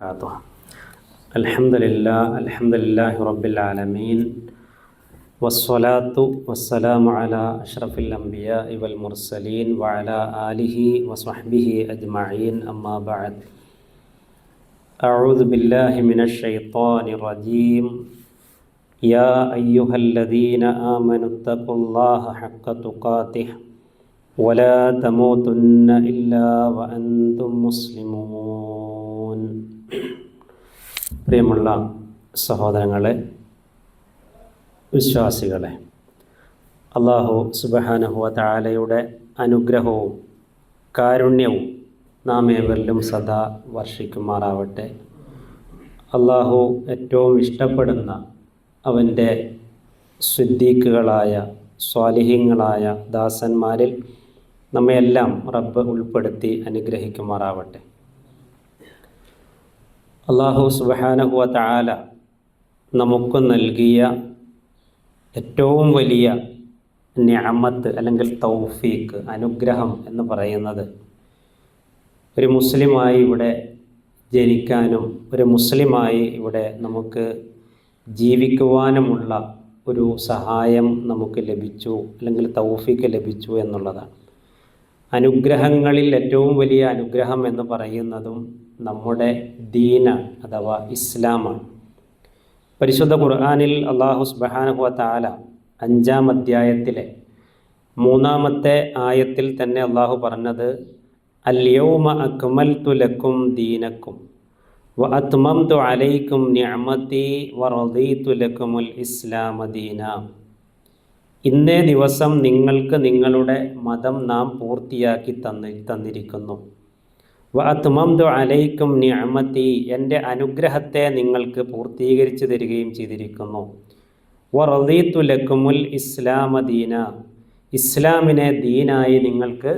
وبركاته. الحمد لله الحمد لله رب العالمين والصلاة والسلام على أشرف الأنبياء والمرسلين وعلى آله وصحبه أجمعين أما بعد. أعوذ بالله من الشيطان الرجيم. يا أيها الذين آمنوا اتقوا الله حق تقاته ولا تموتن إلا وأنتم مسلمون. പ്രിയമുള്ള സഹോദരങ്ങളെ വിശ്വാസികളെ അള്ളാഹു സുബഹാനഹുവ താലയുടെ അനുഗ്രഹവും കാരുണ്യവും നാം ഏവരിലും സദാ വർഷിക്കുമാറാവട്ടെ. അള്ളാഹു ഏറ്റവും ഇഷ്ടപ്പെടുന്ന അവന്റെ സുദ്ദീഖുകളായ സ്വാലിഹ്യങ്ങളായ ദാസന്മാരിൽ നമ്മയെല്ലാം റബ്ബ് ഉൾപ്പെടുത്തി അനുഗ്രഹിക്കുമാറാവട്ടെ. അള്ളാഹു സുബഹാനഹുവ താല നമുക്ക് നൽകിയ ഏറ്റവും വലിയ ഞാമത്ത് അല്ലെങ്കിൽ തൗഫീക്ക് അനുഗ്രഹം എന്ന് പറയുന്നത് ഒരു മുസ്ലിമായി ഇവിടെ ജനിക്കാനും ഒരു മുസ്ലിമായി ഇവിടെ നമുക്ക് ജീവിക്കുവാനുമുള്ള ഒരു സഹായം നമുക്ക് ലഭിച്ചു അല്ലെങ്കിൽ തൗഫീക്ക് ലഭിച്ചു എന്നുള്ളതാണ്. അനുഗ്രഹങ്ങളിൽ ഏറ്റവും വലിയ അനുഗ്രഹം എന്ന് പറയുന്നതും നമ്മുടെ ദീന അഥവാ ഇസ്ലാമാണ്. പരിശുദ്ധ ഖുർആാനിൽ അള്ളാഹു സുബാനഹു താല അഞ്ചാം അധ്യായത്തിലെ മൂന്നാമത്തെ ആയത്തിൽ തന്നെ അള്ളാഹു പറഞ്ഞത് അല്യൗമ അക്മൽ തുലക്കും ദീനക്കും വ അത്മംതു അലൈക്കും നിഅമതി വറദീതു തുലക്കുമുൽ ഇസ്ലാമ ദീന. ഇന്നേ ദിവസം നിങ്ങൾക്ക് നിങ്ങളുടെ മതം നാം പൂർത്തിയാക്കി തന്നി തന്നിരിക്കുന്നു. വ അത്മംതു അലൈക്കും നിഅമതി എന്റെ അനുഗ്രഹത്തെ നിങ്ങൾക്ക് പൂർത്തീകരിച്ചു തരികയും ചെയ്തിരിക്കുന്നു. വ റദീതു ലക്കുമുൽ ഇസ്ലാമ ദീന ഇസ്ലാമിനെ ദീനായി നിങ്ങൾക്ക്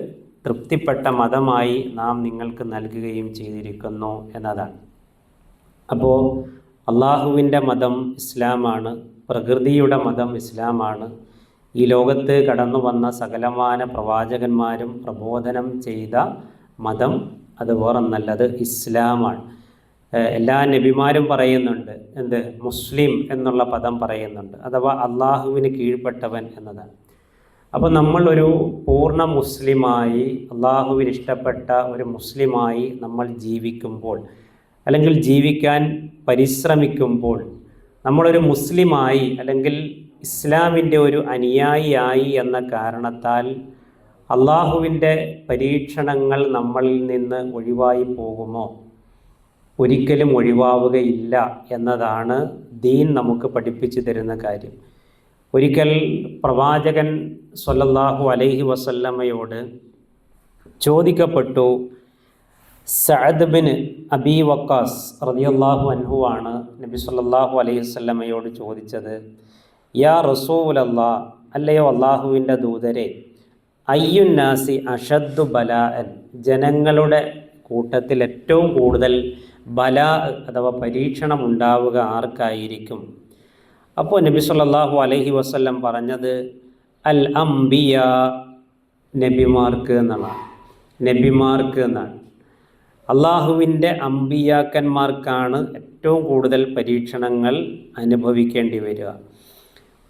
തൃപ്തിപ്പെട്ട മതമായി നാം നിങ്ങൾക്ക് നൽകുകയും ചെയ്തിരിക്കുന്നു എന്നതാണ്. അപ്പോൾ അള്ളാഹുവിന്റെ മതം ഇസ്ലാമാണ് പ്രകൃതിയുടെ മതം ഇസ്ലാമാണ്. ഈ ലോകത്ത് കടന്നു വന്ന സകലമാന പ്രവാചകന്മാരും പ്രബോധനം ചെയ്ത മതം അത് നല്ലത് ഇസ്ലാമാണ്. എല്ലാ നബിമാരും പറയുന്നുണ്ട് എന്ത്? മുസ്ലിം എന്നുള്ള പദം പറയുന്നുണ്ട്. അഥവാ അള്ളാഹുവിന് കീഴ്പ്പെട്ടവൻ എന്നതാണ്. അപ്പോൾ നമ്മളൊരു പൂർണ മുസ്ലിമായി അള്ളാഹുവിന് ഇഷ്ടപ്പെട്ട ഒരു മുസ്ലിമായി നമ്മൾ ജീവിക്കുമ്പോൾ അല്ലെങ്കിൽ ജീവിക്കാൻ പരിശ്രമിക്കുമ്പോൾ നമ്മളൊരു മുസ്ലിമായി അല്ലെങ്കിൽ ഇസ്ലാമിന്റെ ഒരു അനുയായിയായി എന്ന കാരണത്താൽ അള്ളാഹുവിന്റെ പരീക്ഷണങ്ങൾ നമ്മളിൽ നിന്ന് ഒഴിവായി പോകുമോ? ഒരിക്കലും ഒഴിവാവുകയില്ല എന്നതാണ് ദീൻ നമുക്ക് പഠിപ്പിച്ചു തരുന്ന കാര്യം. ഒരിക്കൽ പ്രവാചകൻ സൊല്ലാഹു അലൈഹി വസല്ലമ്മയോട് ചോദിക്കപ്പെട്ടു സഅദ് ബിൻ അബി വക്കാസ് റളിയല്ലാഹു അൻഹു ആണ് നബി സല്ലാഹു അലൈഹി വസല്ലമയോട് ചോദിച്ചത് യാ റസൂലല്ലാ അല്ലയോ അള്ളാഹുവിന്റെ ദൂതരെ അയ്യുന്നാസി അഷദ്ദു ബലാഅൻ ജനങ്ങളുടെ കൂട്ടത്തിൽ ഏറ്റവും കൂടുതൽ ബല അഥവാ പരീക്ഷണം ഉണ്ടാവുക ആർക്കായിരിക്കും? അപ്പോൾ നബി സല്ലല്ലാഹു അലൈഹി വസല്ലം പറഞ്ഞത് അൽ അംബിയ നബിമാർക്ക് എന്നാണ്. നബിമാർക്ക് എന്നാണ്. അള്ളാഹുവിന്റെ അംബിയാക്കന്മാർക്കാണ് ഏറ്റവും കൂടുതൽ പരീക്ഷണങ്ങൾ അനുഭവിക്കേണ്ടി വരിക.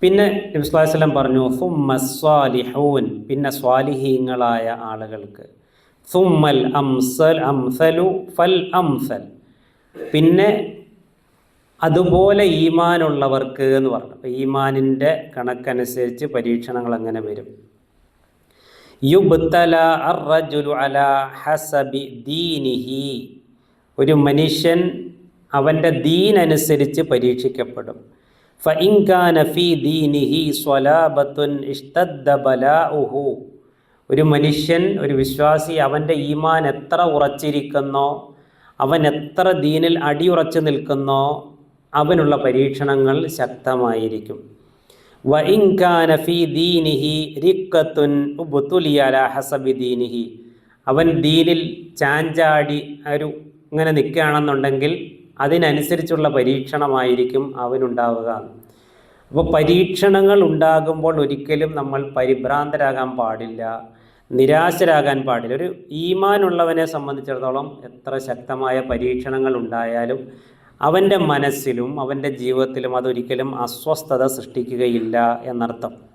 പിന്നെ നബിസ്വലം പറഞ്ഞു സുമ്മസ്വാലിഹൂൻ പിന്നെ സ്വാലിഹീങ്ങളായ ആളുകൾക്ക്. സുമ്മൽ അംസൽ അംസലു ഫൽ അംസൽ. പിന്നെ അതുപോലെ ഈമാനുള്ളവർക്ക് എന്ന് പറഞ്ഞു. അപ്പോൾ ഈമാനിന്റെ കണക്കനുസരിച്ച് പരീക്ഷണങ്ങൾ അങ്ങനെ വരും. യുബ്തല അറജുലു അല ഹസബി ദീനിഹി. ഒരു മനുഷ്യൻ അവന്റെ ദീനനുസരിച്ച് പരീക്ഷിക്കപ്പെടും. ഒരു മനുഷ്യൻ ഒരു വിശ്വാസി അവന്റെ ഈമാൻ എത്ര ഉറച്ചിരിക്കുന്നോ അവൻ എത്ര ദീനിൽ അടിയുറച്ചു നിൽക്കുന്നോ അവനുള്ള പരീക്ഷണങ്ങൾ ശക്തമായിരിക്കും. അവൻ ദീനിൽ ചാഞ്ചാടി ഒരു ഇങ്ങനെ നിൽക്കുകയാണെന്നുണ്ടെങ്കിൽ അതിനനുസരിച്ചുള്ള പരീക്ഷണമായിരിക്കും അവനുണ്ടാവുക. അപ്പോൾ പരീക്ഷണങ്ങൾ ഉണ്ടാകുമ്പോൾ ഒരിക്കലും നമ്മൾ പരിഭ്രാന്തരാകാൻ പാടില്ല നിരാശരാകാൻ പാടില്ല. ഒരു ഈമാനുള്ളവനെ സംബന്ധിച്ചിടത്തോളം എത്ര ശക്തമായ പരീക്ഷണങ്ങൾ ഉണ്ടായാലും അവന്റെ മനസ്സിലും അവന്റെ ജീവിതത്തിലും അതൊരിക്കലും അസ്വസ്ഥത സൃഷ്ടിക്കുകയില്ല എന്നർത്ഥം.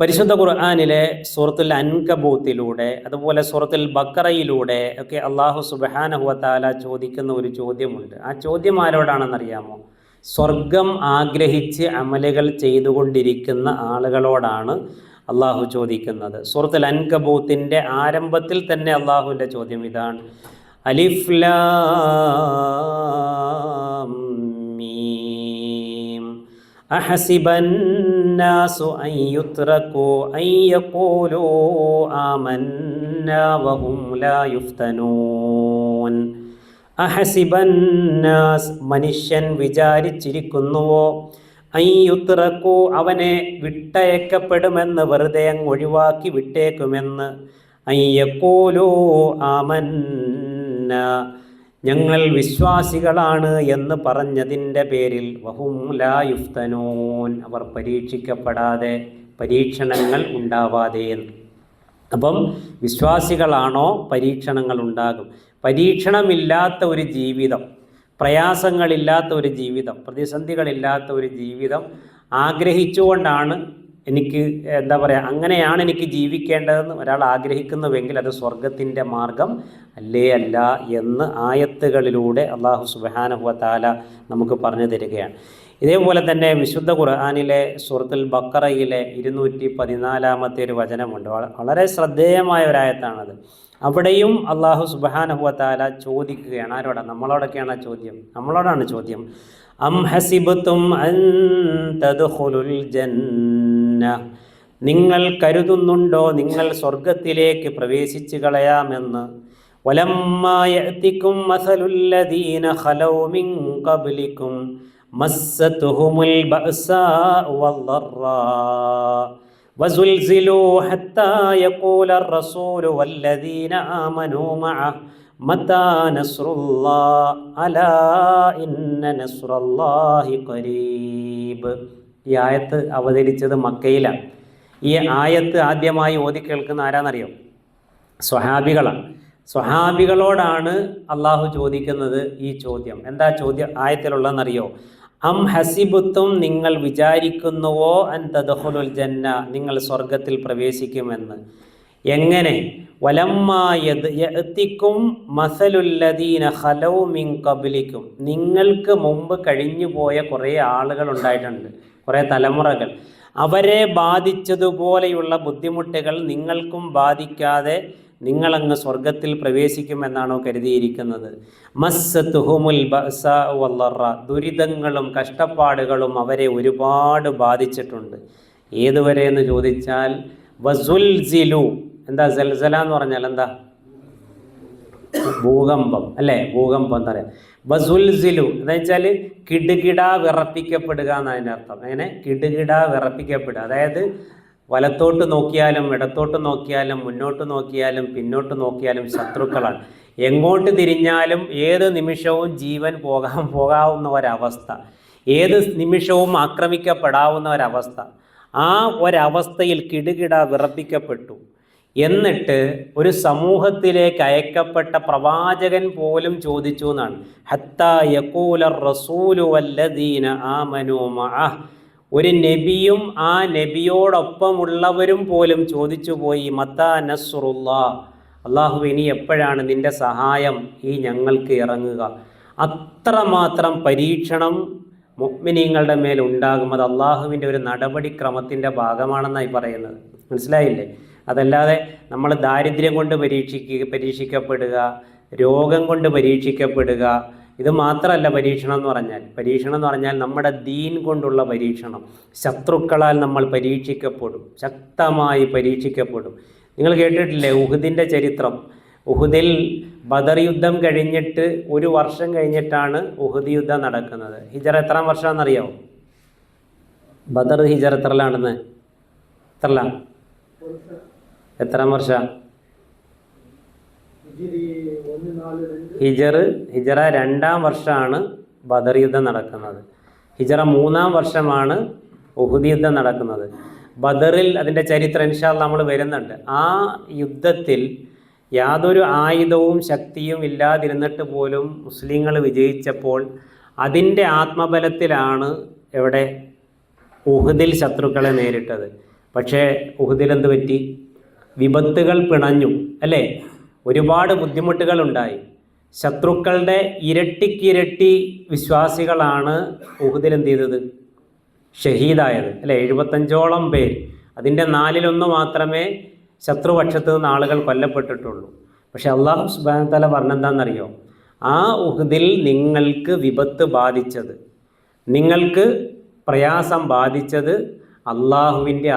പരിശുദ്ധ ഖുർആാനിലെ സൂറത്തുൽ അൻകബൂത്തിലൂടെ അതുപോലെ സൂറത്തുൽ ബക്കറയിലൂടെ ഒക്കെ അള്ളാഹു സുബഹാനഹുവത്താല ചോദിക്കുന്ന ഒരു ചോദ്യമുണ്ട്. ആ ചോദ്യം ആരോടാണെന്നറിയാമോ? സ്വർഗം ആഗ്രഹിച്ച് അമലുകൾ ചെയ്തുകൊണ്ടിരിക്കുന്ന ആളുകളോടാണ് അള്ളാഹു ചോദിക്കുന്നത്. സൂറത്തുൽ അൻകബൂത്തിന്റെ ആരംഭത്തിൽ തന്നെ അള്ളാഹുവിന്റെ ചോദ്യം ഇതാണ്. അലിഫ്ലീ أحسب الناس أن يتركوا أن يقولوا آمنا وهم لا يفتنون أحسب الناس മനുഷ്യൻ വിചാരിച്ചിരിക്കുന്നുവോ അയ്യുത്രക്കു അവനെ വിട്ടയക്കപ്പെടുമെന്ന് വെറുതെ അങ്ങ് ഒഴിവാക്കി വിട്ടേക്കുമെന്ന് അയ്യക്കോലോ ആമന്ന ഞങ്ങൾ വിശ്വാസികളാണ് എന്ന് പറഞ്ഞതിന്റെ പേരിൽ വഹും ലാ യുഫ്തനൂൻ. അവർ പരീക്ഷിക്കപ്പെടാതെ പരീക്ഷണങ്ങൾ ഉണ്ടാവാതെ. അപ്പം വിശ്വാസികളാണോ? പരീക്ഷണങ്ങൾ ഉണ്ടാകും. പരീക്ഷണമില്ലാത്ത ഒരു ജീവിതം പ്രയാസങ്ങളില്ലാത്ത ഒരു ജീവിതം പ്രതിസന്ധികളില്ലാത്ത ഒരു ജീവിതം ആഗ്രഹിച്ചുകൊണ്ടാണ് എനിക്ക് എന്താ പറയുക അങ്ങനെയാണ് എനിക്ക് ജീവിക്കേണ്ടതെന്ന് ഒരാൾ ആഗ്രഹിക്കുന്നുവെങ്കിൽ അത് സ്വർഗത്തിന്റെ മാർഗം അല്ലേ അല്ല എന്ന് ആയത്തുകളിലൂടെ അള്ളാഹു സുബാനഹുവത്താല നമുക്ക് പറഞ്ഞു തരികയാണ്. ഇതേപോലെ തന്നെ വിശുദ്ധ ഖുർആാനിലെ സുഹൃത്തുൽ ബക്കറയിലെ ഇരുന്നൂറ്റി പതിനാലാമത്തെ ഒരു വചനമുണ്ട്. വള- വളരെ ശ്രദ്ധേയമായ ഒരായത്താണത് അവിടെയും അള്ളാഹു സുബാനഹുവത്താല ചോദിക്കുകയാണ്. ആരോടാണ് നമ്മളോടൊക്കെയാണ് ചോദ്യം? നമ്മളോടാണ് ചോദ്യം. അം ഹസിബത്തും അൻ തദ്ഖുലുൽ ജന്ന നിങ്ങൾ കരുതുന്നുണ്ടോ നിങ്ങൾ സ്വർഗത്തിലേക്ക് പ്രവേശിച്ചു കളയാമെന്ന് വലമ്മായത്തിക്കും മസലുല്ലദീന ഖലൗ മിൻ ഖബ്ലിക്കും മസ്സത്തുഹുമുൽ ബഅസാഉ വദ്ദറാ وزلزلوا حتى يقول الرسول والذين آمنوا معه ഈ ആയത്ത് അവതരിച്ചത് മക്കയിലാണ്. ഈ ആയത്ത് ആദ്യമായി ഓതി കേൾക്കുന്ന ആരാന്നറിയോ? സ്വഹാബികളാണ്. സ്വഹാബികളോടാണ് അള്ളാഹു ചോദിക്കുന്നത് ഈ ചോദ്യം. എന്താ ചോദ്യം? ആയത്തിലുള്ളതെന്നറിയോ? അം ഹസിബുത്തും നിങ്ങൾ വിചാരിക്കുന്നുവോ അൻ തദഹുലുൽ ജന്ന? നിങ്ങൾ സ്വർഗത്തിൽ പ്രവേശിക്കുമെന്ന്. എങ്ങനെ? വലമ്മായത്തിക്കും മസലുല്ലദീന ഹലൗ മിൻ കബിലിക്കും നിങ്ങൾക്ക് മുമ്പ് കഴിഞ്ഞു പോയ കുറേ ആളുകൾ ഉണ്ടായിട്ടുണ്ട് കുറേ തലമുറകൾ. അവരെ ബാധിച്ചതുപോലെയുള്ള ബുദ്ധിമുട്ടുകൾ നിങ്ങൾക്കും ബാധിക്കാതെ നിങ്ങളങ്ങ് സ്വർഗത്തിൽ പ്രവേശിക്കുമെന്നാണോ കരുതിയിരിക്കുന്നത്? മസ്സത്തുഹുമുൽ വല്ലറ ദുരിതങ്ങളും കഷ്ടപ്പാടുകളും അവരെ ഒരുപാട് ബാധിച്ചിട്ടുണ്ട്. ഏതുവരെ എന്ന് ചോദിച്ചാൽ വസുൽസിലു. എന്താ സൽസല എന്ന് പറഞ്ഞാൽ എന്താ? ഭൂകമ്പം അല്ലേ? ഭൂകമ്പം എന്താ പറയുക വസുൽസിലു എന്താ വെച്ചാൽ കിടുകിട വിറപ്പിക്കപ്പെടുക എന്നതിന്റെ അർത്ഥം. അങ്ങനെ കിടുകിട വിറപ്പിക്കപ്പെടുക. അതായത് വലത്തോട്ട് നോക്കിയാലും ഇടത്തോട്ട് നോക്കിയാലും മുന്നോട്ട് നോക്കിയാലും പിന്നോട്ട് നോക്കിയാലും ശത്രുക്കളാണ്. എങ്ങോട്ട് തിരിഞ്ഞാലും ഏത് നിമിഷവും ജീവൻ പോകാൻ പോകാവുന്ന ഒരവസ്ഥ. ഏത് നിമിഷവും ആക്രമിക്കപ്പെടാവുന്ന ഒരവസ്ഥ. ആ ഒരവസ്ഥയിൽ കിടുകിട വിറപ്പിക്കപ്പെട്ടു. എന്നിട്ട് ഒരു സമൂഹത്തിലേക്ക് അയക്കപ്പെട്ട പ്രവാചകൻ പോലും ചോദിച്ചു എന്നാണ്. ഹത്ത യക്കൂല റസൂലു വല്ലദീന ആമനു മഅഹ്. ഒരു നബിയും ആ നബിയോടൊപ്പമുള്ളവരും പോലും ചോദിച്ചു പോയി മത്താ നസ്റുല്ലാ. അള്ളാഹു ഇനി എപ്പോഴാണ് നിന്റെ സഹായം ഈ ഞങ്ങൾക്ക് ഇറങ്ങുക? അത്രമാത്രം പരീക്ഷണം മുഗ്മിനീങ്ങളുടെ മേൽ ഉണ്ടാകും. അത് അള്ളാഹുവിന്റെ ഒരു നടപടിക്രമത്തിന്റെ ഭാഗമാണെന്നായി പറയുന്നത്. മനസ്സിലായില്ലേ? അതല്ലാതെ നമ്മൾ ദാരിദ്ര്യം കൊണ്ട് പരീക്ഷിക്കുക പരീക്ഷിക്കപ്പെടുക രോഗം കൊണ്ട് പരീക്ഷിക്കപ്പെടുക ഇത് മാത്രമല്ല പരീക്ഷണം എന്ന് പറഞ്ഞാൽ. പരീക്ഷണം എന്ന് പറഞ്ഞാൽ നമ്മുടെ ദീൻ കൊണ്ടുള്ള പരീക്ഷണം. ശത്രുക്കളാൽ നമ്മൾ പരീക്ഷിക്കപ്പെടും. ശക്തമായി പരീക്ഷിക്കപ്പെടും. നിങ്ങൾ കേട്ടിട്ടില്ലേ? ഉഹുദിന്റെ ചരിത്രം. ഉഹുദിൽ ബദർ യുദ്ധം കഴിഞ്ഞിട്ട് ഒരു വർഷം കഴിഞ്ഞിട്ടാണ് ഉഹുദ് യുദ്ധം നടക്കുന്നത്. ഹിജറ എത്രാം വർഷമാണെന്നറിയാമോ ബദർ ഹിജർ എത്രലാണെന്ന്? എത്രല? എത്രാം വർഷ? ഹിജർ ഹിജറ രണ്ടാം വർഷമാണ് ബദർ യുദ്ധം നടക്കുന്നത്. ഹിജറ മൂന്നാം വർഷമാണ് ഉഹുദ് യുദ്ധം നടക്കുന്നത്. ബദറിൽ അതിന്റെ ചരിത്രം ഇൻഷാൽ നമ്മൾ വരുന്നുണ്ട്. ആ യുദ്ധത്തിൽ യാതൊരു ആയുധവും ശക്തിയും ഇല്ലാതിരുന്നിട്ട് പോലും മുസ്ലിങ്ങൾ വിജയിച്ചപ്പോൾ അതിന്റെ ആത്മബലത്തിലാണ് എവിടെ ഉഹുദിൽ ശത്രുക്കളെ നേരിട്ടത്. പക്ഷേ ഉഹുദിൽ എന്ത് പറ്റി? വിപത്തുകൾ പിണഞ്ഞു അല്ലേ? ഒരുപാട് ബുദ്ധിമുട്ടുകൾ ഉണ്ടായി ശത്രുക്കളുടെ ഇരട്ടിക്കിരട്ടി വിശ്വാസികളാണ് ഉഹുദിൽ എന്ത് ചെയ്തത്? ഷഹീദായത് അല്ലെ? എഴുപത്തഞ്ചോളം പേർ. അതിന്റെ നാലിലൊന്ന് മാത്രമേ ശത്രുപക്ഷത്ത് നിന്ന് ആളുകൾ കൊല്ലപ്പെട്ടിട്ടുള്ളൂ. പക്ഷെ അള്ളാഹു സുബാന തല പറഞ്ഞെന്താണെന്നറിയോ ആ ഉഹദിൽ നിങ്ങൾക്ക് വിപത്ത് ബാധിച്ചത്. നിങ്ങൾക്ക് പ്രയാസം ബാധിച്ചത് അള്ളാഹുവിന്റെ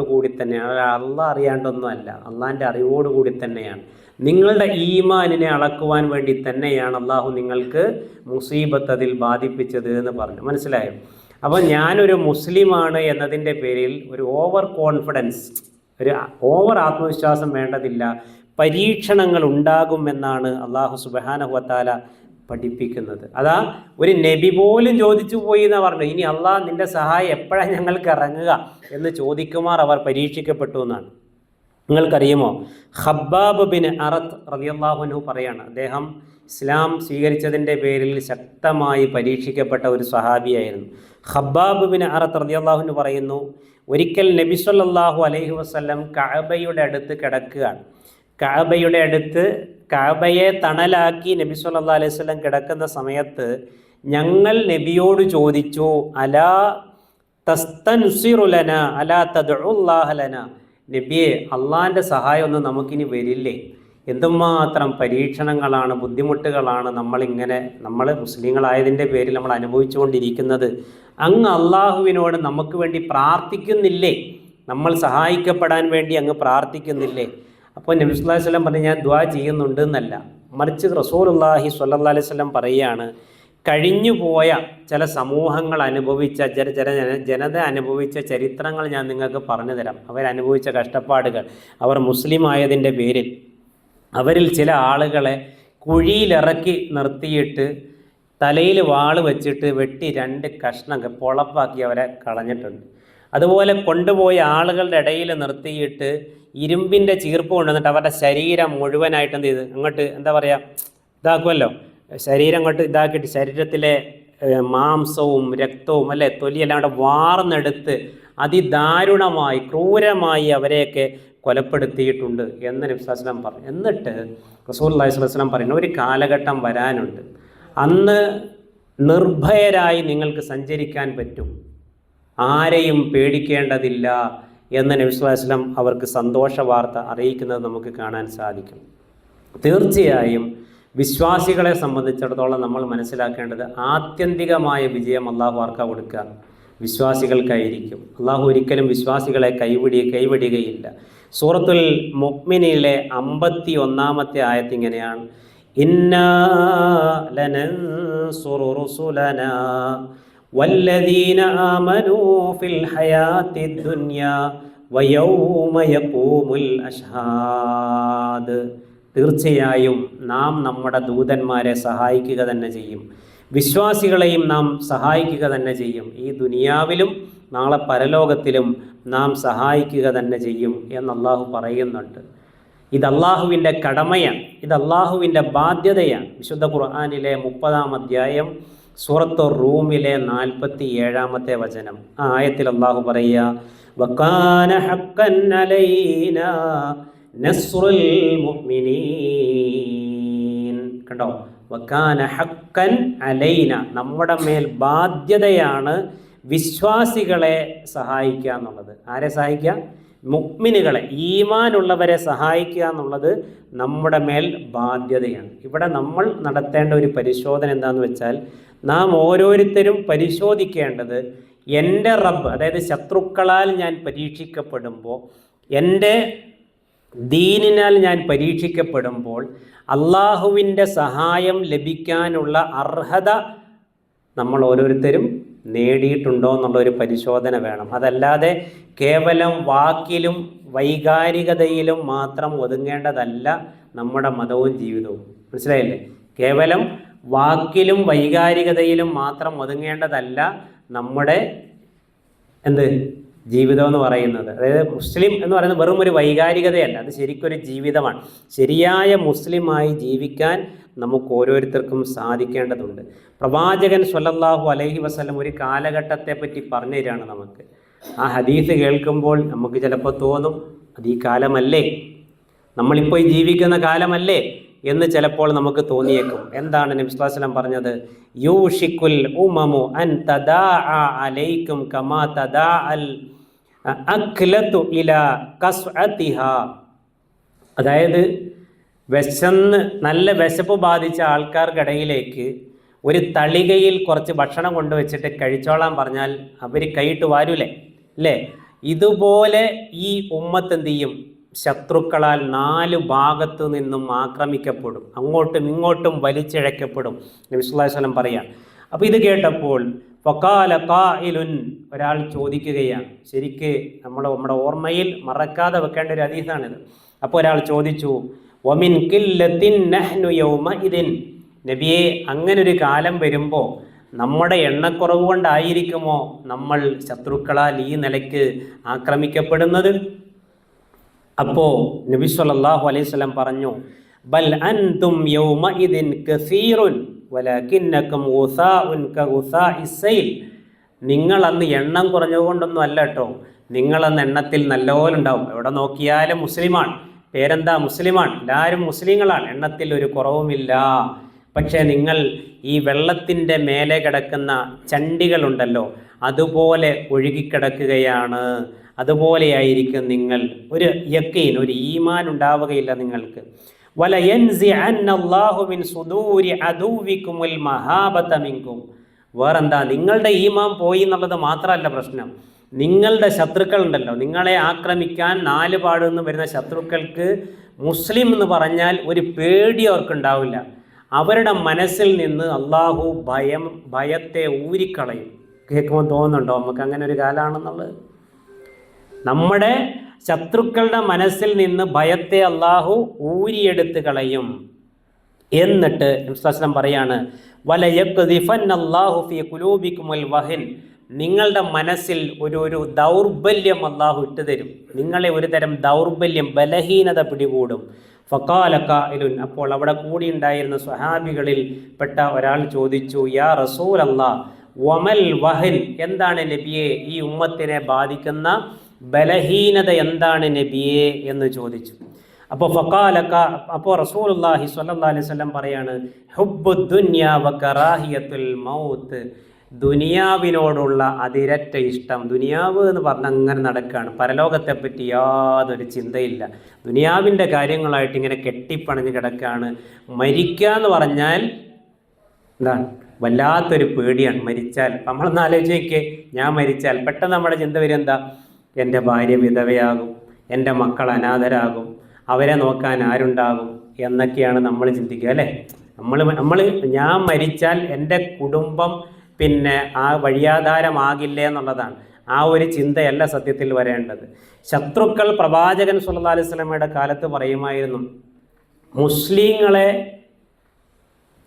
കൂടി തന്നെയാണ്. അള്ളാഹ് അറിയാണ്ടൊന്നുമല്ല. അള്ളാഹിന്റെ കൂടി തന്നെയാണ്. നിങ്ങളുടെ ഈമാനിനെ അളക്കുവാൻ വേണ്ടി തന്നെയാണ് അള്ളാഹു നിങ്ങൾക്ക് മുസീബത്ത് അതിൽ ബാധിപ്പിച്ചത് എന്ന് പറഞ്ഞു. മനസ്സിലായോ? അപ്പോൾ ഞാനൊരു മുസ്ലിമാണ് എന്നതിന്റെ പേരിൽ ഒരു ഓവർ കോൺഫിഡൻസ് ഒരു ഓവർ ആത്മവിശ്വാസം വേണ്ടതില്ല. പരീക്ഷണങ്ങൾ ഉണ്ടാകുമെന്നാണ് അള്ളാഹു സുബാനഹുവത്താല പഠിപ്പിക്കുന്നത്. അതാ ഒരു നബി പോലും ചോദിച്ചു പോയി എന്നാണ് പറഞ്ഞു ഇനി അള്ളാഹ് നിന്റെ സഹായം എപ്പോഴാണ് ഞങ്ങൾക്ക് ഇറങ്ങുക എന്ന് ചോദിക്കുമാർ അവർ പരീക്ഷിക്കപ്പെട്ടു എന്നാണ്. നിങ്ങൾക്കറിയുമോ? ഹബ്ബാബ് ബിൻ അറത്ത് റതിയല്ലാഹുനു പറയാണ്. അദ്ദേഹം ഇസ്ലാം സ്വീകരിച്ചതിന്റെ പേരിൽ ശക്തമായി പരീക്ഷിക്കപ്പെട്ട ഒരു സഹാബിയായിരുന്നു ഹബ്ബാബ് ബിൻ അറത്ത് റതിയല്ലാഹുനു പറയുന്നു ഒരിക്കൽ നബി സല്ലാഹു അലൈഹി വസ്ലം കഅബയുടെ അടുത്ത് കിടക്കുകയാണ്. കഅബയുടെ അടുത്ത് കഅബയെ തണലാക്കി നബി സല്ലാ അലൈഹി വസല്ലം കിടക്കുന്ന സമയത്ത് ഞങ്ങൾ നബിയോട് ചോദിച്ചു അലാ തസ്തൻസിറുലന അലാ തദ്ഉല്ലാഹലന നബിയെ അള്ളാന്റെ സഹായമൊന്നും നമുക്കിനി വരില്ലേ? എന്തുമാത്രം പരീക്ഷണങ്ങളാണ് ബുദ്ധിമുട്ടുകളാണ് നമ്മളിങ്ങനെ നമ്മൾ മുസ്ലിങ്ങളായതിന്റെ പേരിൽ നമ്മൾ അനുഭവിച്ചുകൊണ്ടിരിക്കുന്നത്? അങ്ങ് അള്ളാഹുവിനോട് നമുക്ക് വേണ്ടി പ്രാർത്ഥിക്കുന്നില്ലേ? നമ്മൾ സഹായിക്കപ്പെടാൻ വേണ്ടി അങ്ങ് പ്രാർത്ഥിക്കുന്നില്ലേ? അപ്പോൾ നബി സ്വല്ലല്ലാഹി അലൈഹി വസല്ലം പറഞ്ഞു ഞാൻ ദ്വാ ചെയ്യുന്നുണ്ട് എന്നല്ല. മറിച്ച് റസൂലുള്ളാഹി സ്വല്ലല്ലാഹി അലൈഹി വസല്ലം പറയുകയാണ് കഴിഞ്ഞുപോയ ചില സമൂഹങ്ങൾ അനുഭവിച്ച ചില ചില ജന- ജനത അനുഭവിച്ച ചരിത്രങ്ങൾ ഞാൻ നിങ്ങൾക്ക് പറഞ്ഞു തരാം. അവരനുഭവിച്ച കഷ്ടപ്പാടുകൾ. അവർ മുസ്ലിം ആയതിന്റെ പേരിൽ അവരിൽ ചില ആളുകളെ കുഴിയിലിറക്കി നിർത്തിയിട്ട് തലയിൽ വാൾ വെച്ചിട്ട് വെട്ടി രണ്ട് കഷ്ണം പൊളപ്പാക്കി അവരെ കളഞ്ഞിട്ടുണ്ട്. അതുപോലെ കൊണ്ടുപോയ ആളുകളുടെ ഇടയിൽ നിർത്തിയിട്ട് ഇരുമ്പിന്റെ ചീർപ്പ് കൊണ്ടുവന്നിട്ട് അവരുടെ ശരീരം മുഴുവനായിട്ട് എന്ത് ചെയ്ത്? അങ്ങോട്ട് എന്താ പറയുക ഇതാക്കുമല്ലോ. ശരീരം കൊണ്ട് ഇതാക്കിയിട്ട് ശരീരത്തിലെ മാംസവും രക്തവും അല്ലെ തൊലിയെല്ലാം കൂടെ വാർന്നെടുത്ത് അതിദാരുണമായി ക്രൂരമായി അവരെയൊക്കെ കൊലപ്പെടുത്തിയിട്ടുണ്ട് എന്ന് നബ്സാസ്ലാം പറഞ്ഞു. എന്നിട്ട് റസൂൽ അള്ളഹി സ്വലം പറയുന്നു ഒരു കാലഘട്ടം വരാനുണ്ട്. അന്ന് നിർഭയരായി നിങ്ങൾക്ക് സഞ്ചരിക്കാൻ പറ്റും. ആരെയും പേടിക്കേണ്ടതില്ല എന്ന് നബിസ്വലം അവർക്ക് സന്തോഷ വാർത്ത അറിയിക്കുന്നത് നമുക്ക് കാണാൻ സാധിക്കും. തീർച്ചയായും വിശ്വാസികളെ സംബന്ധിച്ചിടത്തോളം നമ്മൾ മനസ്സിലാക്കേണ്ടത് ആത്യന്തികമായ വിജയം അള്ളാഹു ആർക്കാ കൊടുക്കുക വിശ്വാസികൾക്കായിരിക്കും അള്ളാഹു ഒരിക്കലും വിശ്വാസികളെ കൈവിടി കൈവിടുകയില്ല സൂറത്തുൽ മുഅ്മിനിലെ അമ്പത്തി ഒന്നാമത്തെ ആയത്ത് ഇങ്ങനെയാണ് ഇന്നാ ലനൻസുറു റുസുലനാ والذين آمنوا في الحياة الدنيا ويوم يقوم الأشهاد തീർച്ചയായും നാം നമ്മുടെ ദൂതന്മാരെ സഹായിക്കുക തന്നെ ചെയ്യും. വിശ്വാസികളെയും നാം സഹായിക്കുക തന്നെ ചെയ്യും. ഈ ദുനിയാവിലും നാളെ പരലോകത്തിലും നാം സഹായിക്കുക തന്നെ ചെയ്യും എന്ന് അള്ളാഹു പറയുന്നുണ്ട്. ഇത് അള്ളാഹുവിന്റെ കടമയാണ്. ഇത് അള്ളാഹുവിന്റെ ബാധ്യതയാണ്. വിശുദ്ധ ഖുർആാനിലെ മുപ്പതാം അധ്യായം സൂറത്തു റൂമിലെ നാൽപ്പത്തി ഏഴാമത്തെ വചനം. ആ ആയത്തിൽ അള്ളാഹു പറയുക മുഅ്മിനീൻ കണ്ടോ? വക്കാന ഹക്കൻ അലൈന. നമ്മുടെ മേൽ ബാധ്യതയാണ് വിശ്വാസികളെ സഹായിക്കുക എന്നുള്ളത്. ആരെ സഹായിക്കുക? മുക്മിനുകളെ ഈമാനുള്ളവരെ സഹായിക്കുക എന്നുള്ളത് നമ്മുടെ മേൽ ബാധ്യതയാണ്. ഇവിടെ നമ്മൾ നടത്തേണ്ട ഒരു പരിശോധന എന്താണെന്ന് വെച്ചാൽ നാം ഓരോരുത്തരും പരിശോധിക്കേണ്ടത് എന്റെ റബ്ബ് അതായത് ശത്രുക്കളാൽ ഞാൻ പരീക്ഷിക്കപ്പെടുമ്പോൾ എന്റെ ദീനിനാൽ ഞാൻ പരീക്ഷിക്കപ്പെടുമ്പോൾ അള്ളാഹുവിന്റെ സഹായം ലഭിക്കാനുള്ള അർഹത നമ്മൾ ഓരോരുത്തരും നേടിയിട്ടുണ്ടോ എന്നുള്ള ഒരു പരിശോധന വേണം. അതല്ലാതെ കേവലം വാക്കിലും വൈകാരികതയിലും മാത്രം ഒതുങ്ങേണ്ടതല്ല നമ്മുടെ മതവും ജീവിതവും. മനസ്സിലായില്ലേ? കേവലം വാക്കിലും വൈകാരികതയിലും മാത്രം ഒതുങ്ങേണ്ടതല്ല നമ്മുടെ എന്ത്? ജീവിതം എന്ന് പറയുന്നത്. അതായത് മുസ്ലിം എന്ന് പറയുന്നത് വെറും ഒരു വൈകാരികതയല്ല. അത് ശരിക്കൊരു ജീവിതമാണ്. ശരിയായ മുസ്ലിമായി ജീവിക്കാൻ നമുക്ക് ഓരോരുത്തർക്കും സാധിക്കേണ്ടതുണ്ട്. പ്രവാചകൻ സ്വല്ലല്ലാഹു അലൈഹി വസ്ലം ഒരു കാലഘട്ടത്തെ പറ്റി പറഞ്ഞു തരികയാണ് നമുക്ക്. ആ ഹദീസ് കേൾക്കുമ്പോൾ നമുക്ക് ചിലപ്പോൾ തോന്നും അത് ഈ കാലമല്ലേ? നമ്മളിപ്പോൾ ജീവിക്കുന്ന കാലമല്ലേ? എന്ന് ചിലപ്പോൾ നമുക്ക് തോന്നിയേക്കും. എന്താണ് നബിസ്ലാസ്ലം പറഞ്ഞത്? യൂഷിക്കുൽ ഉമമു അൻ തദാ അലൈക്കും കമാ തദാ അൽ അതായത് വിശന്ന് നല്ല വിശപ്പ് ബാധിച്ച ആൾക്കാർക്കിടയിലേക്ക് ഒരു തളികയിൽ കുറച്ച് ഭക്ഷണം കൊണ്ടുവച്ചിട്ട് കഴിച്ചോളാൻ പറഞ്ഞാൽ അവർ കൈയിട്ട് വാരൂലേ? അല്ലേ? ഇതുപോലെ ഈ ഉമ്മത്ത് എന്ത് ചെയ്യും? ശത്രുക്കളാൽ നാല് ഭാഗത്തു നിന്നും ആക്രമിക്കപ്പെടും. അങ്ങോട്ടും ഇങ്ങോട്ടും വലിച്ചിഴക്കപ്പെടും. നബിസ്വല്ലം പറയാം അപ്പോൾ ഇത് കേട്ടപ്പോൾ ഫക്കാല ഒരാൾ ചോദിക്കുകയാണ്. ശരിക്ക് നമ്മൾ നമ്മുടെ ഓർമ്മയിൽ മറക്കാതെ വെക്കേണ്ട ഒരു അതീതാണിത് അപ്പോൾ ഒരാൾ ചോദിച്ചു ഒമിൻ കില്ലത്തിൻ നഹ്നു യൗമ ഇതിൻ നബിയെ ഒരു കാലം വരുമ്പോൾ നമ്മുടെ എണ്ണക്കുറവ് കൊണ്ടായിരിക്കുമോ നമ്മൾ ശത്രുക്കളാൽ ഈ നിലയ്ക്ക് ആക്രമിക്കപ്പെടുന്നത്? അപ്പോൾ നബി സല്ലല്ലാഹു അലൈഹി വസല്ലം പറഞ്ഞു ബൽ അൻതും യൗമഇദിൻ കസീറുൻ. സൈൽ. നിങ്ങൾ അന്ന് എണ്ണം കുറഞ്ഞുകൊണ്ടൊന്നും അല്ല കേട്ടോ നിങ്ങളന്ന് എണ്ണത്തിൽ നല്ലപോലെ ഉണ്ടാവും എവിടെ നോക്കിയാലും മുസ്ലിമാണ്. പേരെന്താ? മുസ്ലിമാണ്. എല്ലാവരും മുസ്ലിങ്ങളാണ്. എണ്ണത്തിൽ ഒരു കുറവുമില്ല. പക്ഷേ നിങ്ങൾ ഈ വെള്ളത്തിന്റെ മേലെ കിടക്കുന്ന ചണ്ടികളുണ്ടല്ലോ അതുപോലെ ഒഴുകിക്കിടക്കുകയാണ്. അതുപോലെയായിരിക്കും നിങ്ങൾ. ഒരു യക്കീൻ ഒരു ഈമാൻ ഉണ്ടാവുകയില്ല നിങ്ങൾക്ക്. വേറെന്താ? നിങ്ങളുടെ ഈമാൻ പോയി എന്നുള്ളത് മാത്രമല്ല പ്രശ്നം. നിങ്ങളുടെ ശത്രുക്കൾ ഉണ്ടല്ലോ. നിങ്ങളെ ആക്രമിക്കാൻ നാല് പാടുന്ന് വരുന്ന ശത്രുക്കൾക്ക് മുസ്ലിം എന്ന് പറഞ്ഞാൽ ഒരു പേടി അവർക്കുണ്ടാവില്ല. അവരുടെ മനസ്സിൽ നിന്ന് അള്ളാഹു ഭയം ഭയത്തെ ഊരിക്കളയും. കേൾക്കുമ്പോൾ തോന്നുന്നുണ്ടോ? നമുക്ക് അങ്ങനെ ഒരു കാലമാണെന്നുള്ളത്? നമ്മുടെ ശത്രുക്കളുടെ മനസ്സിൽ നിന്ന് ഭയത്തെ അള്ളാഹു ഊരിയെടുത്ത് കളയും. എന്നിട്ട് ഇസ്ലാം പറയാണ് അള്ളാഹു വഹിൻ. നിങ്ങളുടെ മനസ്സിൽ ഒരു ഒരു ദൗർബല്യം അള്ളാഹു ഇട്ട് തരും നിങ്ങളെ ഒരു തരം ദൗർബല്യം ബലഹീനത പിടികൂടും. ഫക്കാലക്കായിലുൻ അപ്പോൾ അവിടെ കൂടിയുണ്ടായിരുന്ന സ്വഹാബികളിൽ പെട്ട ഒരാൾ ചോദിച്ചു യാ റസൂൽ അല്ലാ വമൽ വഹൻ? എന്താണ് നബിയെ ഈ ഉമ്മത്തിനെ ബാധിക്കുന്ന ബലഹീനത എന്താണ് നബിയെ എന്ന് ചോദിച്ചു. അപ്പോൾ ഫക്കാലക്ക അപ്പോൾ റസൂലുല്ലാഹി സ്വല്ലല്ലാഹി അലൈഹി വസല്ലം പറയാണ് ഹുബ്ബു മൗത്ത്. ദുനിയാവിനോടുള്ള അതിരറ്റ ഇഷ്ടം ദുനിയാവ് എന്ന് പറഞ്ഞാൽ അങ്ങനെ നടക്കുകയാണ് പരലോകത്തെപ്പറ്റി യാതൊരു ചിന്തയില്ല. ദുനിയാവിന്റെ കാര്യങ്ങളായിട്ട് ഇങ്ങനെ കെട്ടിപ്പണിഞ്ഞ് കിടക്കുകയാണ് മരിക്കുക എന്ന് പറഞ്ഞാൽ എന്താണ്? വല്ലാത്തൊരു പേടിയാണ് മരിച്ചാൽ. നമ്മളൊന്ന് ആലോചിക്കേ ഞാൻ മരിച്ചാൽ. പെട്ടെന്ന് നമ്മുടെ ചിന്ത വരും എന്താ എന്റെ ഭാര്യ വിധവയാകും എന്റെ മക്കൾ അനാഥരാകും അവരെ നോക്കാൻ ആരുണ്ടാകും എന്നൊക്കെയാണ് നമ്മൾ ചിന്തിക്കുക അല്ലേ? നമ്മൾ നമ്മൾ ഞാൻ മരിച്ചാൽ എന്റെ കുടുംബം പിന്നെ ആ വഴിയാധാരമാകില്ലേ എന്നുള്ളതാണ്. ആ ഒരു ചിന്തയല്ല സത്യത്തിൽ വരേണ്ടത്. ശത്രുക്കൾ പ്രവാചകൻ സുല്ലാ അലൈഹി സ്വലമയുടെ കാലത്ത് പറയുമായിരുന്നു മുസ്ലിങ്ങളെ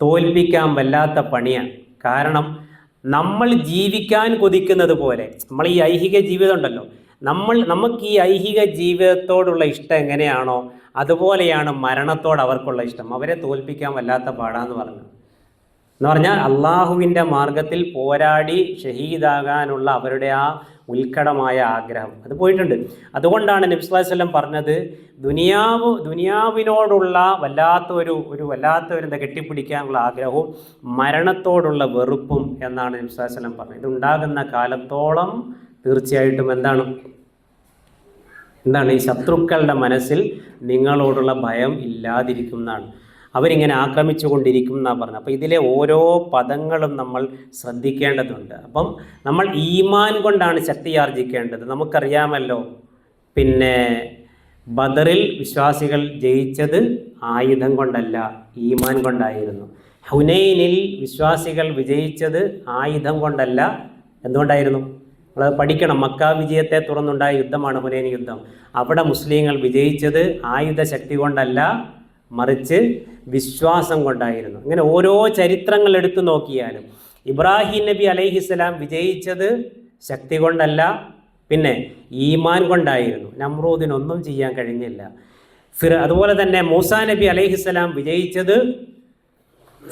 തോൽപ്പിക്കാൻ വല്ലാത്ത പണിയാണ് കാരണം നമ്മൾ ജീവിക്കാൻ കൊതിക്കുന്നത് പോലെ നമ്മൾ ഈ ഐഹിക ജീവിതം ഉണ്ടല്ലോ നമ്മൾ നമുക്ക് ഈ ഐഹിക ജീവിതത്തോടുള്ള ഇഷ്ടം എങ്ങനെയാണോ അതുപോലെയാണ് മരണത്തോട് അവർക്കുള്ള ഇഷ്ടം. അവരെ തോൽപ്പിക്കാൻ വല്ലാത്ത പാടാന്ന് പറഞ്ഞു. എന്ന് പറഞ്ഞാൽ അള്ളാഹുവിന്റെ മാർഗത്തിൽ പോരാടി ഷഹീദാകാനുള്ള അവരുടെ ആ ഉത്കടമായ ആഗ്രഹം. അത് പോയിട്ടുണ്ട്. അതുകൊണ്ടാണ് നബ്സ്ലാസ്ലം പറഞ്ഞത് ദുനിയാവ് ദുനിയാവിനോടുള്ള വല്ലാത്ത ഒരു ഒരു വല്ലാത്ത ഒരു എന്താ കെട്ടിപ്പിടിക്കാനുള്ള ആഗ്രഹവും മരണത്തോടുള്ള വെറുപ്പും എന്നാണ് നബ്സ്ലാസ്ലം പറഞ്ഞത്. ഇതുണ്ടാകുന്ന കാലത്തോളം തീർച്ചയായിട്ടും എന്താണ്? എന്താണ്? ഈ ശത്രുക്കളുടെ മനസ്സിൽ നിങ്ങളോടുള്ള ഭയം ഇല്ലാതിരിക്കുന്നതാണ് അവരിങ്ങനെ ആക്രമിച്ചു കൊണ്ടിരിക്കും എന്നാണ് പറഞ്ഞത്. അപ്പോൾ ഇതിലെ ഓരോ പദങ്ങളും നമ്മൾ ശ്രദ്ധിക്കേണ്ടതുണ്ട്. അപ്പം നമ്മൾ ഈമാൻ കൊണ്ടാണ് ശക്തി ആർജിക്കേണ്ടത്. നമുക്കറിയാമല്ലോ. പിന്നെ ബദറിൽ വിശ്വാസികൾ ജയിച്ചത് ആയുധം കൊണ്ടല്ല ഈമാൻ കൊണ്ടായിരുന്നു. ഹുനൈനിൽ വിശ്വാസികൾ വിജയിച്ചത് ആയുധം കൊണ്ടല്ല. എന്തുകൊണ്ടായിരുന്നു? നമ്മൾ പഠിക്കണം. മക്ക വിജയത്തെ തുറന്നുണ്ടായ യുദ്ധമാണ് ഹുനൈൻ യുദ്ധം. അവിടെ മുസ്ലിങ്ങൾ വിജയിച്ചത് ആയുധ ശക്തി കൊണ്ടല്ല മറിച്ച് വിശ്വാസം കൊണ്ടായിരുന്നു. ഇങ്ങനെ ഓരോ ചരിത്രങ്ങൾ എടുത്തു നോക്കിയാലും ഇബ്രാഹിം നബി അലൈഹിസ്സലാം വിജയിച്ചത് ശക്തി കൊണ്ടല്ല പിന്നെ ഈമാൻ കൊണ്ടായിരുന്നു. നമ്രൂദിനൊന്നും ചെയ്യാൻ കഴിഞ്ഞില്ല. ഫിർ അതുപോലെ തന്നെ മൂസാ നബി അലൈഹിസ്സലാം വിജയിച്ചത്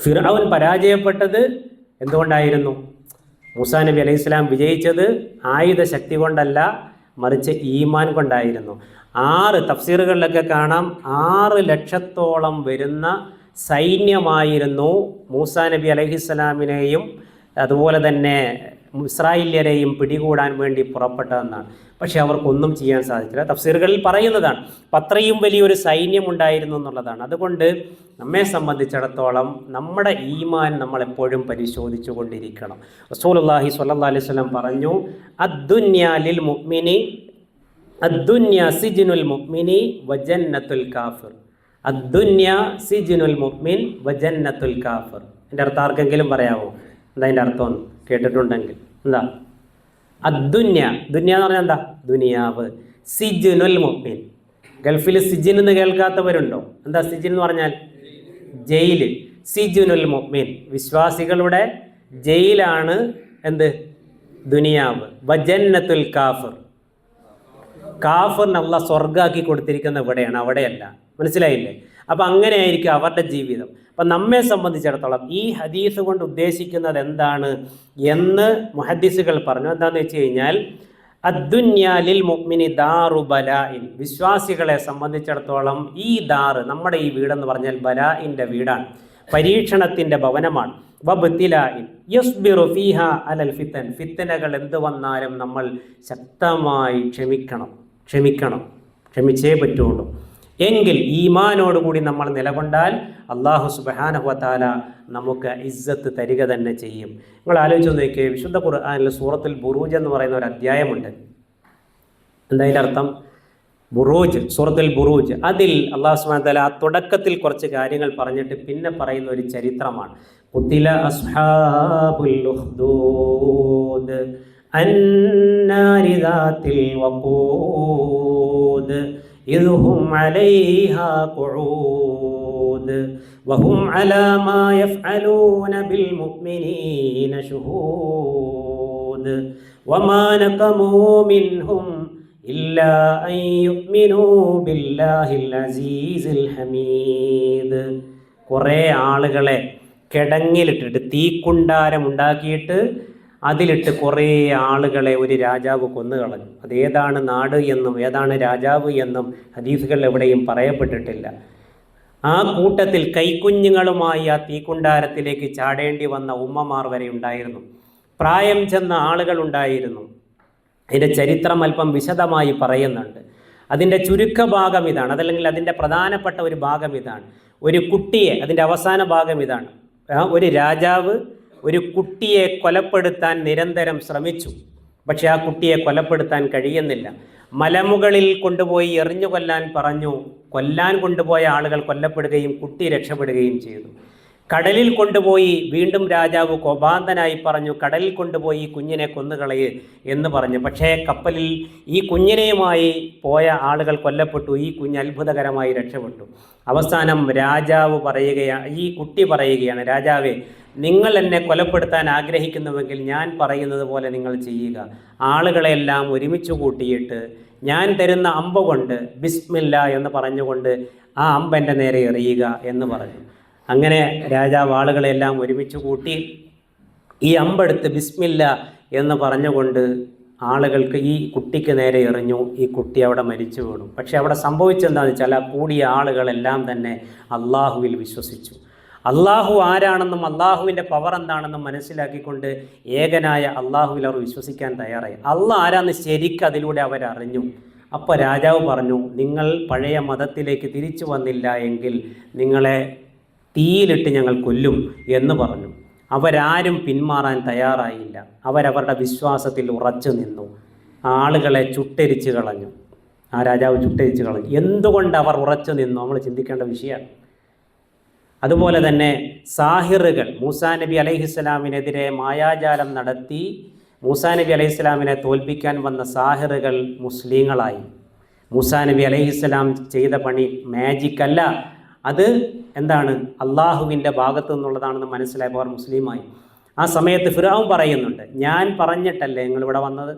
ഫിർഔൻ പരാജയപ്പെട്ടത് എന്തുകൊണ്ടായിരുന്നു? മൂസാ നബി അലൈഹി സ്വലാം വിജയിച്ചത് ആയുധ ശക്തി കൊണ്ടല്ല മറിച്ച് ഈമാൻ കൊണ്ടായിരുന്നു. ആറ് തഫ്സീറുകളിലൊക്കെ കാണാം ആറ് ലക്ഷത്തോളം വരുന്ന സൈന്യമായിരുന്നു മൂസാ നബി അലഹിസ്സലാമിനെയും അതുപോലെ തന്നെ ഇസ്രായേല്യരെയും പിടികൂടാൻ വേണ്ടി പുറപ്പെട്ടതെന്നാണ്. പക്ഷെ അവർക്കൊന്നും ചെയ്യാൻ സാധിച്ചില്ല. തഫ്സീറുകളിൽ പറയുന്നതാണ് അത്രയും വലിയൊരു സൈന്യം ഉണ്ടായിരുന്നു എന്നുള്ളതാണ്. അതുകൊണ്ട് നമ്മെ സംബന്ധിച്ചിടത്തോളം നമ്മുടെ ഈമാൻ നമ്മളെപ്പോഴും പരിശോധിച്ചു കൊണ്ടിരിക്കണം റസൂലുള്ളാഹി സ്വല്ലല്ലാഹി അലൈഹി വസല്ലം പറഞ്ഞു അദ്ദുന്യാലിൽ മുഅ്മിനി അദ്ദുന്യ സിജ്നുൽ മുഅ്മിനി വജന്നത്തുൽ കാഫിർ. അദ്ദുന്യ സിജ്നുൽ മുഅ്മിൻ വജന്നത്തുൽ കാഫിർ. എന്റെ അർത്ഥം ആർക്കെങ്കിലും പറയാമോ? എന്താ അതിന്റെ അർത്ഥം? കേട്ടിട്ടുണ്ടെങ്കിൽ. എന്താ? അദ്ദുന്യ. ദുന്യ എന്ന് പറഞ്ഞാൽ എന്താ? ദുനിയാവ്. സിജുനുൽ മുഅ്മിൻ. ഗൾഫിൽ സിജിൻ എന്ന് കേൾക്കാത്തവരുണ്ടോ? എന്താ സിജിൻ എന്ന് പറഞ്ഞാൽ? ജയിൽ സിജുനുൽ മുഅ്മിൻ. വിശ്വാസികളുടെ ജയിലാണ് എന്ത്? ദുനിയാവ്. വജന്നത്തുൽ കാഫർ. കാഫറിന് അള്ള സ്വർഗാക്കി കൊടുത്തിരിക്കുന്ന ഇവിടെയാണ്. അവിടെയല്ല. മനസ്സിലായില്ലേ? അപ്പം അങ്ങനെയായിരിക്കും അവരുടെ ജീവിതം. അപ്പം നമ്മെ സംബന്ധിച്ചിടത്തോളം ഈ ഹദീസ് കൊണ്ട് ഉദ്ദേശിക്കുന്നത് എന്താണ് എന്ന് മുഹദ്ദീസുകൾ പറഞ്ഞു. എന്താണെന്ന് വെച്ച് കഴിഞ്ഞാൽ അദ്ദുന്യാലിൽ മുഅ്മിനി ദാറു ബലായിൻ വിശ്വാസികളെ സംബന്ധിച്ചിടത്തോളം ഈ ദാറ് നമ്മുടെ ഈ വീടെന്ന് പറഞ്ഞാൽ ബലായിന്റെ വീടാണ്. പരീക്ഷണത്തിന്റെ ഭവനമാണ്. ഫീഹ അലൽ ഫിത്തൻ. ഫിത്തനകൾ എന്ത് വന്നാലും നമ്മൾ ശക്തമായി ക്ഷമിക്കണം. ക്ഷമിക്കണം. ക്ഷമിച്ചേ പറ്റുള്ളൂ. എങ്കിൽ ഈമാനോടുകൂടി നമ്മൾ നിലകൊണ്ടാൽ അള്ളാഹു സുബഹാനഹുവത്താല നമുക്ക് ഇസ്സത്ത് തരിക തന്നെ ചെയ്യും. നിങ്ങൾ ആലോചിച്ച് നോക്കിയേ വിശുദ്ധ ഖുർആാനിൽ സൂറത്തിൽ ബുറൂജ് എന്ന് പറയുന്ന ഒരു അധ്യായമുണ്ട്. എന്തായാലും അർത്ഥം? ബുറൂജ് സൂറത്തിൽ ബുറൂജ്. അതിൽ അള്ളാഹു സുബാൻ ആ തുടക്കത്തിൽ കുറച്ച് കാര്യങ്ങൾ പറഞ്ഞിട്ട് പിന്നെ പറയുന്ന ഒരു ചരിത്രമാണ്. കുത്തില അസ്ഹാബുൽ ഉഖ്ദൂദ് അന്നാരി ദാത്തിൽ വഖൂദ് إذ هم عليها قعود وهم على ما يفعلون بالمؤمنين شهود وما نقموا منهم إلا أن يؤمنوا بالله العزيز الحميد കുറേ ആളുകളെ കിടങ്ങിലിട്ടിട്ട് തീക്കുണ്ടാരം ഉണ്ടാക്കിയിട്ട് അതിലിട്ട് കുറേ ആളുകളെ ഒരു രാജാവ് കൊന്നുകളഞ്ഞു അത് ഏതാണ് നാട് എന്നും ഏതാണ് രാജാവ് എന്നും ഹദീസുകൾ എവിടെയും പറയപ്പെട്ടിട്ടില്ല. ആ കൂട്ടത്തിൽ കൈക്കുഞ്ഞുങ്ങളുമായി ആ തീക്കുണ്ടാരത്തിലേക്ക് ചാടേണ്ടി വന്ന ഉമ്മമാർ വരെ ഉണ്ടായിരുന്നു. പ്രായം ചെന്ന ആളുകൾ ഉണ്ടായിരുന്നു. അതിന്റെ ചരിത്രം അല്പം വിശദമായി പറയുന്നുണ്ട്. അതിന്റെ ചുരുക്കഭാഗം ഇതാണ്. അതല്ലെങ്കിൽ അതിന്റെ പ്രധാനപ്പെട്ട ഒരു ഭാഗം ഇതാണ്. ഒരു കുട്ടിയെ അതിന്റെ അവസാന ഭാഗം ഇതാണ്. ഒരു രാജാവ് ഒരു കുട്ടിയെ കൊലപ്പെടുത്താൻ നിരന്തരം ശ്രമിച്ചു. പക്ഷെ ആ കുട്ടിയെ കൊലപ്പെടുത്താൻ കഴിയുന്നില്ല. മലമുകളിൽ കൊണ്ടുപോയി എറിഞ്ഞു കൊല്ലാൻ പറഞ്ഞു. കൊല്ലാൻ കൊണ്ടുപോയ ആളുകൾ കൊല്ലപ്പെടുകയും കുട്ടി രക്ഷപ്പെടുകയും ചെയ്തു. കടലിൽ കൊണ്ടുപോയി വീണ്ടും രാജാവ് കോപാന്തനായി പറഞ്ഞു കടലിൽ കൊണ്ടുപോയി കുഞ്ഞിനെ കൊന്നുകളയ് എന്ന് പറഞ്ഞു. പക്ഷേ കപ്പലിൽ ഈ കുഞ്ഞിനെയുമായി പോയ ആളുകൾ കൊല്ലപ്പെട്ടു. ഈ കുഞ്ഞ് അത്ഭുതകരമായി രക്ഷപ്പെട്ടു. അവസാനം രാജാവ് പറയുകയാണ് ഈ കുട്ടി പറയുകയാണ് രാജാവേ നിങ്ങൾ എന്നെ കൊലപ്പെടുത്താൻ ആഗ്രഹിക്കുന്നുവെങ്കിൽ ഞാൻ പറയുന്നത് പോലെ നിങ്ങൾ ചെയ്യുക. ആളുകളെല്ലാം ഒരുമിച്ച് കൂട്ടിയിട്ട് ഞാൻ തരുന്ന അമ്പ കൊണ്ട് ബിസ്മില്ല എന്ന് പറഞ്ഞുകൊണ്ട് ആ അമ്പന്റെ നേരെ എറിയുക എന്ന് പറഞ്ഞു. അങ്ങനെ രാജാവ് ആളുകളെല്ലാം ഒരുമിച്ച് കൂട്ടി ഈ അമ്പെടുത്ത് ബിസ്മില്ല എന്ന് പറഞ്ഞുകൊണ്ട് ആളുകൾക്ക് ഈ കുട്ടിക്ക് നേരെ എറിഞ്ഞു. ഈ കുട്ടി അവിടെ മരിച്ചു വീണു പക്ഷെ അവിടെ സംഭവിച്ചെന്താണെന്ന് വെച്ചാൽ കൂടിയ ആളുകളെല്ലാം തന്നെ അള്ളാഹുവിൽ വിശ്വസിച്ചു. അള്ളാഹു ആരാണെന്നും അള്ളാഹുവിന്റെ പവർ എന്താണെന്നും മനസ്സിലാക്കിക്കൊണ്ട് ഏകനായ അള്ളാഹുവിൽ അവർ വിശ്വസിക്കാൻ തയ്യാറായി. അള്ളാഹ് ആരാന്ന് ശരിക്കും അതിലൂടെ അവരറിഞ്ഞു. അപ്പോൾ രാജാവ് പറഞ്ഞു നിങ്ങൾ പഴയ മതത്തിലേക്ക് തിരിച്ചു വന്നില്ല എങ്കിൽ നിങ്ങളെ തീയിലിട്ട് ഞങ്ങൾ കൊല്ലും എന്ന് പറഞ്ഞു. അവരാരും പിന്മാറാൻ തയ്യാറായില്ല. അവരവരുടെ വിശ്വാസത്തിൽ ഉറച്ചു നിന്നു. ആളുകളെ ചുട്ടരിച്ച് കളഞ്ഞു. ആ രാജാവ് ചുട്ടരിച്ച് കളഞ്ഞു. എന്തുകൊണ്ട് അവർ ഉറച്ചു നിന്നു? നമ്മൾ ചിന്തിക്കേണ്ട വിഷയമാണ്. അതുപോലെ തന്നെ സാഹിറുകൾ. മൂസാ നബി അലൈഹിസ്സലാമിനെതിരെ മായാജാലം നടത്തി മൂസാ നബി അലൈഹിസ്സലാമിനെ തോൽപ്പിക്കാൻ വന്ന സാഹിറുകൾ മുസ്ലിങ്ങളായി. മൂസാ നബി അലൈഹിസ്സലാം ചെയ്ത പണി മാജിക് അല്ല അത് എന്താണ്? അള്ളാഹുവിന്റെ ഭാഗത്തു നിന്നുള്ളതാണെന്ന് മനസ്സിലായപ്പോൾ മുസ്ലിമായി. ആ സമയത്ത് ഫിറാവും പറയുന്നുണ്ട് ഞാൻ പറഞ്ഞിട്ടല്ലേ നിങ്ങൾ ഇവിടെ വന്നത്?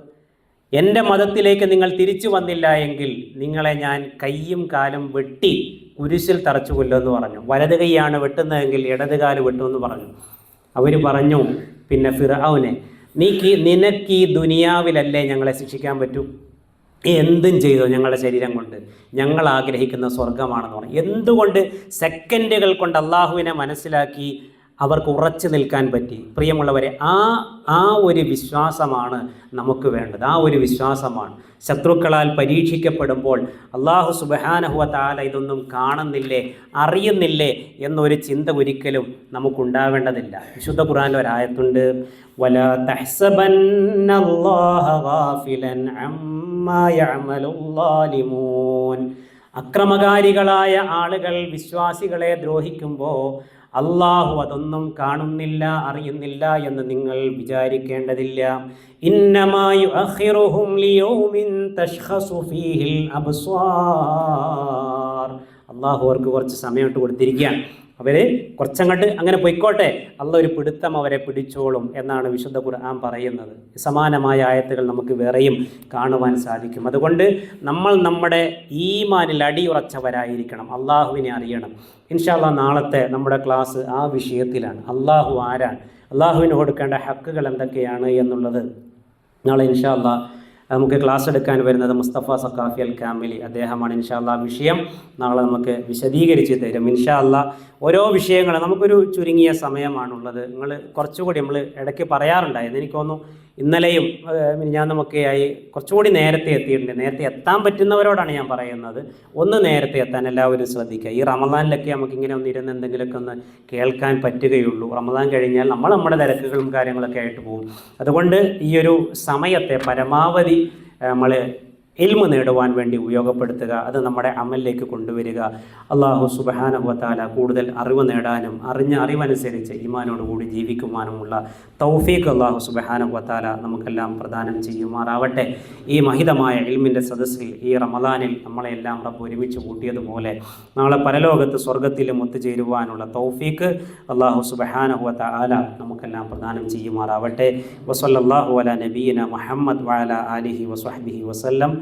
എന്റെ മതത്തിലേക്ക് നിങ്ങൾ തിരിച്ചു വന്നില്ല എങ്കിൽ നിങ്ങളെ ഞാൻ കയ്യും കാലും വെട്ടി കുരിശിൽ തറച്ചു കൊല്ലുമെന്ന് പറഞ്ഞു. വലത് കൈയാണ് വെട്ടുന്നതെങ്കിൽ ഇടത് കാൽ വെട്ടുമെന്ന് പറഞ്ഞു. അവർ പറഞ്ഞു പിന്നെ ഫിറൌനെ നീ നിനക്ക് ഈ ദുനിയാവിലല്ലേ ഞങ്ങളെ ശിക്ഷിക്കാൻ പറ്റൂ? എന്തും ചെയ്തോ ഞങ്ങളുടെ ശരീരം കൊണ്ട്? ഞങ്ങൾ ആഗ്രഹിക്കുന്ന സ്വർഗമാണെന്ന് പറഞ്ഞു. എന്തുകൊണ്ട് സെക്കൻഡുകൾ കൊണ്ട് അള്ളാഹുവിനെ മനസ്സിലാക്കി അവർക്ക് ഉറച്ചു നിൽക്കാൻ പറ്റി. പ്രിയമുള്ളവരെ ആ ആ ഒരു വിശ്വാസമാണ് നമുക്ക് വേണ്ടത്. ആ ഒരു വിശ്വാസമാണ്. ശത്രുക്കളാൽ പരീക്ഷിക്കപ്പെടുമ്പോൾ അള്ളാഹു സുബഹാനഹുവ താല ഇതൊന്നും കാണുന്നില്ലേ അറിയുന്നില്ലേ എന്നൊരു ചിന്ത ഒരിക്കലും നമുക്കുണ്ടാവേണ്ടതില്ല. വിശുദ്ധ ഖുറാനിൽ ഒരായത്തുണ്ട് അക്രമകാരികളായ ആളുകൾ വിശ്വാസികളെ ദ്രോഹിക്കുമ്പോൾ അള്ളാഹു അതൊന്നും കാണുന്നില്ല അറിയുന്നില്ല എന്ന് നിങ്ങൾ വിചാരിക്കേണ്ടതില്ല. അള്ളാഹു അവർക്ക് കുറച്ച് സമയം ഇട്ട് കൊടുത്തിരിക്കുകയാണ്. അവർ കുറച്ചങ്ങോട്ട് അങ്ങനെ പൊയ്ക്കോട്ടെ. അള്ള ഒരു പിടുത്തം അവരെ പിടിച്ചോളും എന്നാണ് വിശുദ്ധ ഖുർആൻ പറയുന്നത്. സമാനമായ ആയത്തുകൾ നമുക്ക് വേറെയും കാണുവാൻ സാധിക്കും. അതുകൊണ്ട് നമ്മൾ നമ്മുടെ ഈമാനിൽ അടിയുറച്ചവരായിരിക്കണം അള്ളാഹുവിനെ അറിയണം. ഇൻഷാല്ല നാളത്തെ നമ്മുടെ ക്ലാസ് ആ വിഷയത്തിലാണ്. അള്ളാഹു ആരാണ്? അള്ളാഹുവിന് കൊടുക്കേണ്ട ഹക്കുകൾ എന്തൊക്കെയാണ് എന്നുള്ളത് നാളെ ഇൻഷാല്ല നമുക്ക് ക്ലാസ് എടുക്കാൻ വരുന്നത് മുസ്തഫ സക്കാഫി അൽ കാമിലി അദ്ദേഹമാണ്. ഇൻഷാ അല്ലാ വിഷയം നാളെ നമുക്ക് വിശദീകരിച്ച് തരും. ഇൻഷാ അല്ലാ ഓരോ വിഷയങ്ങൾ നമുക്കൊരു ചുരുങ്ങിയ സമയമാണുള്ളത്. നിങ്ങൾ കുറച്ചുകൂടി നമ്മൾ ഇടയ്ക്ക് പറയാറുണ്ടായിരുന്നു. എനിക്ക് തോന്നുന്നു ഇന്നലെയും ഞാൻ നമുക്കെയായി കുറച്ചുകൂടി നേരത്തെ എത്തിയിട്ടുണ്ട്. നേരത്തെ എത്താൻ പറ്റുന്നവരോടാണ് ഞാൻ പറയുന്നത്. ഒന്ന് നേരത്തെ എത്താൻ എല്ലാവരും ശ്രദ്ധിക്കുക. ഈ റമദാനിലൊക്കെ നമുക്ക് ഇങ്ങനെ ഒന്ന് ഇരുന്ന് എന്തെങ്കിലുമൊക്കെ ഒന്ന് കേൾക്കാൻ പറ്റുകയുള്ളൂ. റമദാൻ കഴിഞ്ഞാൽ നമ്മൾ നമ്മുടെ തിരക്കുകളും കാര്യങ്ങളൊക്കെ ആയിട്ട് പോകും. അതുകൊണ്ട് ഈ ഒരു സമയത്തെ പരമാവധി നമ്മൾ ഇൽമ നേടുവാൻ വേണ്ടി ഉപയോഗപ്പെടുത്തുക അത് നമ്മുടെ അമലിലേക്ക് കൊണ്ടുവരിക. അള്ളാഹു സുബഹാനഹുവത്താല കൂടുതൽ അറിവ് നേടാനും അറിഞ്ഞ അറിവനുസരിച്ച് ഈമാനോടുകൂടി ജീവിക്കുവാനുമുള്ള തൗഫീഖ് അള്ളാഹു സുബഹാനഹുവത്താല നമുക്കെല്ലാം പ്രദാനം ചെയ്യുമാറാവട്ടെ. ഈ മഹിതമായ ഇൽമിന്റെ സദസ്സിൽ ഈ റമദാനിൽ നമ്മളെല്ലാം റബ്ബ് ഒരുമിച്ച് കൂട്ടിയതുപോലെ നാളെ പരലോകത്ത് സ്വർഗത്തിലും ഒത്തുചേരുവാനുള്ള തൗഫീഖ് അള്ളാഹു സുബഹാനഹുവത്ത ആല നമുക്കെല്ലാം പ്രദാനം ചെയ്യുമാറാവട്ടെ. വസല്ലാഹു അല നബീന മുഹമ്മദ് വാല അലിഹി വസ്ഹബിഹി വസല്ലം.